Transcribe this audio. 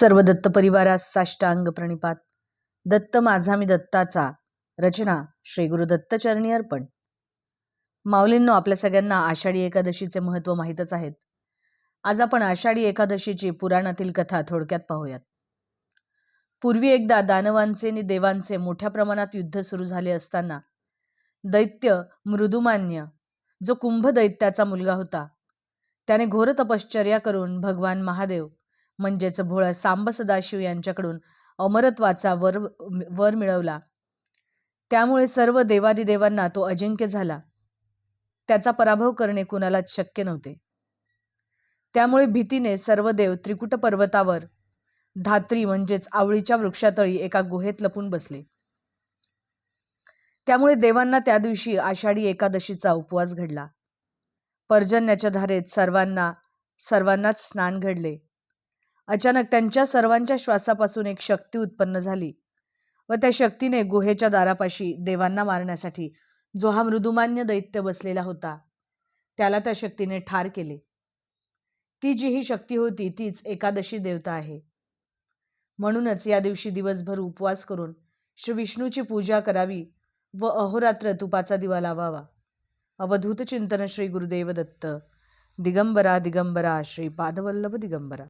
सर्व दत्त परिवारास साष्टांग प्रणिपात. दत्त माझा मी दत्ताचा. रचना श्री गुरु दत्तचरणी अर्पण. माऊलींनो आपल्या सगळ्यांना आषाढी एकादशीचे महत्त्व माहीतच आहेत. आज आपण आषाढी एकादशीची पुराणातील कथा थोडक्यात पाहूयात. पूर्वी एकदा दानवांचे आणि देवांचे मोठ्या प्रमाणात युद्ध सुरू झाले असताना दैत्य मृदुमान्य जो कुंभ दैत्याचा मुलगा होता त्याने घोर तपश्चर्या करून भगवान महादेव म्हणजेच भोळा सांब सदाशिव यांच्याकडून अमरत्वाचा वर वर मिळवला. त्यामुळे सर्व देवादिदेवांना तो अजिंक्य झाला. त्याचा पराभव करणे कुणालाच शक्य नव्हते. त्यामुळे भीतीने सर्व देव त्रिकुट पर्वतावर धात्री म्हणजेच आवळीच्या वृक्षातळी एका गुहेत लपून बसले. त्यामुळे देवांना त्या दिवशी आषाढी एकादशीचा उपवास घडला. पर्जन्याच्या धारेत सर्वांना सर्वांनाच स्नान घडले. अचानक त्यांच्या सर्वांच्या श्वासापासून एक शक्ती उत्पन्न झाली व त्या शक्तीने गुहेच्या दारापाशी देवांना मारण्यासाठी जो हा मृदुमान्य दैत्य बसलेला होता त्याला त्या शक्तीने ठार केले. ती जी ही शक्ती होती तीच एकादशी देवता आहे. म्हणूनच या दिवशी दिवसभर उपवास करून श्री विष्णूची पूजा करावी व अहोरात्र तुपाचा दिवा लावावा. अवधूत चिंतन श्री गुरुदेव दत्त दिगंबरा दिगंबरा श्री पादवल्लभ दिगंबरा.